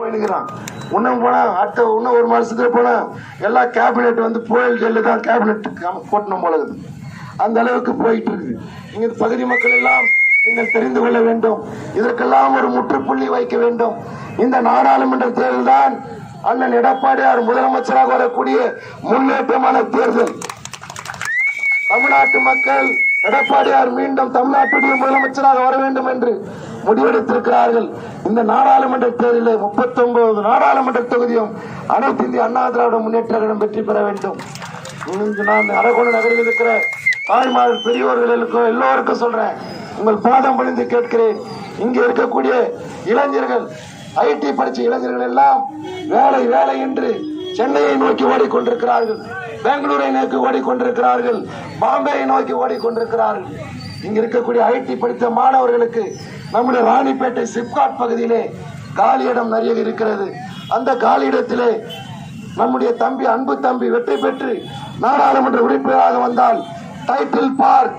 போயிருக்கிறான் இன்னும் போனால் அடுத்த இன்னும் ஒரு மாதத்துக்கு போனால் எல்லா கேபினெட் வந்து புயல் ஜெல்லு தான் கேபினெட் போட்டணும் போல இருக்குது. அந்த அளவுக்கு போயிட்டு இருக்குது. இங்க பகுதி மக்கள் எல்லாம் நீங்கள் தெரிந்து கொள்ள வேண்டும். இதற்கெல்லாம் ஒரு முற்றுப்புள்ளி வைக்க வேண்டும். இந்த நாடாளுமன்ற தேர்தல் தான் அண்ணன் எடப்பாடியார் முதலமைச்சராக வரக்கூடிய முன்னேற்றமான தேர்தல். தமிழ்நாட்டு மக்கள் எடப்பாடியார் மீண்டும் தமிழ்நாட்டுடைய முதலமைச்சராக வர வேண்டும் என்று முடிவெடுத்திருக்கிறார்கள். இந்த நாடாளுமன்ற தேர்தலில் முப்பத்தி ஒன்பது நாடாளுமன்ற தொகுதியும் அனைத்து இந்திய அண்ணா திராவிட முன்னேற்ற கழகம் வெற்றி பெற வேண்டும். நான் அரகோண நகரில் இருக்கிற தாய்மார் பெரியோர்களுக்கும் எல்லோருக்கும் சொல்றேன். உங்கள் பாதம் பணிந்து கேட்கிறேன். இங்கே இருக்கக்கூடிய இளைஞர்கள் ஐடி படிச்ச இளைஞர்கள் எல்லாம் வேலை வேலை என்று சென்னையை நோக்கி ஓடிக்கொண்டிருக்கிறார்கள். பெங்களூரை நோக்கி ஓடிக்கொண்டிருக்கிறார்கள். பாம்பேயை நோக்கி ஓடிக்கொண்டிருக்கிறார்கள். இங்க இருக்கக்கூடிய ஐடி படித்த மாணவர்களுக்கு நம்முடைய ராணிப்பேட்டை சிப்காட் பகுதியிலே காலியிடம் நிறைய இருக்கிறது. அந்த காலியிடத்திலே நம்முடைய தம்பி அன்பு தம்பி வெற்றி பெற்று நாடாளுமன்ற உறுப்பினராக வந்தால் டைட்டில் பார்க்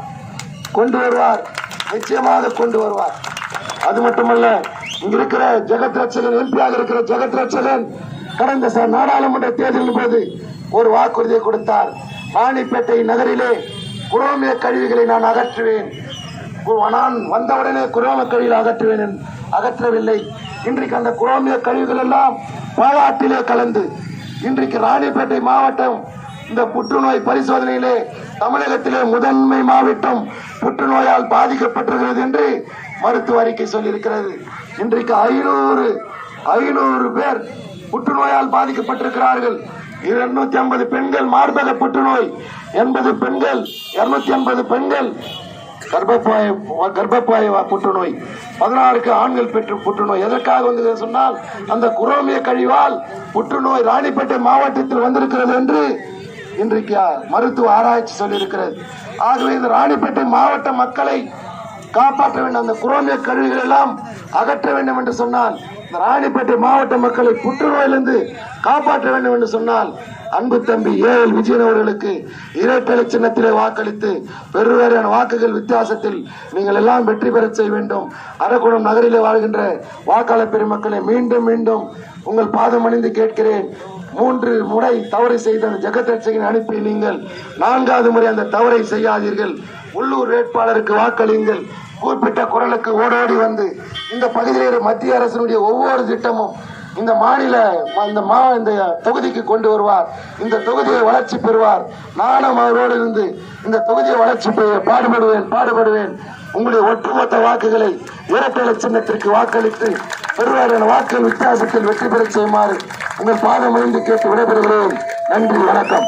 கொண்டு வருவார். நிச்சயமாக கொண்டு வருவார். அது மட்டுமல்ல இருக்கிற ஜெகத் ரட்சகன் எம்பியாக இருக்கிற ஜெகத் ரட்சகன் கடந்த ச- நாடாளுமன்ற தேர்தலின் போது ஒரு வாக்குறுதியை கொடுத்தார். ராணிப்பேட்டை நகரிலே குரோமிய கழிவுகளை நான் அகற்றுவேன். நான் வந்தவுடனே குரோம கழிவுகளை அகற்றுவேன் அகற்றவில்லை. இன்றைக்கு அந்த குரோமிய கழிவுகள் எல்லாம் பாலாற்றிலே கலந்து இன்றைக்கு ராணிப்பேட்டை மாவட்டம் இந்த புற்றுநோய் பரிசோதனையிலே தமிழகத்திலே முதன்மை மாவட்டம் புற்றுநோயால் பாதிக்கப்பட்டிருக்கிறது என்று மருத்துவ அறிக்கை சொல்லியிருக்கிறது. இன்றைக்கு ஐநூறு ஐநூறு பேர் புற்றுநோயால் பாதிக்கப்பட்டிருக்கிறார்கள். இருநூத்தி ஐம்பது பெண்கள் மார்பக புற்றுநோய் எண்பது பெண்கள் இருநூத்தி ஐம்பது பெண்கள் கர்ப்பப்பாய கர்ப்பப்பாய புற்றுநோய் பதினாறுக்கு ஆண்கள் பெற்று புற்றுநோய். எதற்காக வந்தது சொன்னால் அந்த குரோமிய கழிவால் புற்றுநோய் ராணிப்பேட்டை மாவட்டத்தில் வந்திருக்கிறது என்று இன்றைக்கு மருத்துவ ஆராய்ச்சி சொல்லியிருக்கிறது. ஆகவே இந்த ராணிப்பேட்டை மாவட்ட மக்களை காப்பாற்ற வேண்டும் அந்த குரோமிய கழிவுகள் எல்லாம் அகற்ற வேண்டும் என்று சொன்னால் இந்த ராணிப்பேட்டை மாவட்ட மக்களை புற்றுநோயிலிருந்து காப்பாற்ற வேண்டும் என்று சொன்னால் அன்பு தம்பி ஏஎல் விஜயன் அவர்களுக்கு இரட்டலை சின்னத்திலே வாக்களித்து பெருவாரியான வாக்குகள் வித்தியாசத்தில் நீங்கள் எல்லாம் வெற்றி பெறச் செய்ய வேண்டும். அரக்குணம் நகரிலே வாழ்கின்ற வாக்காளர் பெருமக்களை மீண்டும் மீண்டும் உங்கள் பாதம் அணிந்து கேட்கிறேன். மூன்று முறை தவறு செய்த அந்த ஜெகத் அனுப்பி நீங்கள் நான்காவது முறை அந்த தவறை செய்யாதீர்கள். உள்ளூர் வேட்பாளருக்கு வாக்களியுங்கள். குறிப்பிட்ட குரலுக்கு ஓடோடி வந்து இந்த பகுதியில் மத்திய அரசினுடைய ஒவ்வொரு திட்டமும் இந்த மாநில இந்த மா இந்த தொகுதிக்கு கொண்டு வருவார். இந்த தொகுதியை வளர்ச்சி பெறுவார். நானும் அவரோடு இருந்து இந்த தொகுதியை வளர்ச்சி பெற பாடுபடுவேன் பாடுபடுவேன். உங்களுடைய ஒட்டுமொத்த வாக்குகளை இரட்டை சின்னத்திற்கு வாக்களித்து பெறுவாரின் வாக்கு வித்தியாசத்தில் வெற்றி பெறச் செய்யுமாறு உங்கள் பாதம் விழுந்து கேட்டு விடைபெறுகிறேன். நன்றி வணக்கம்.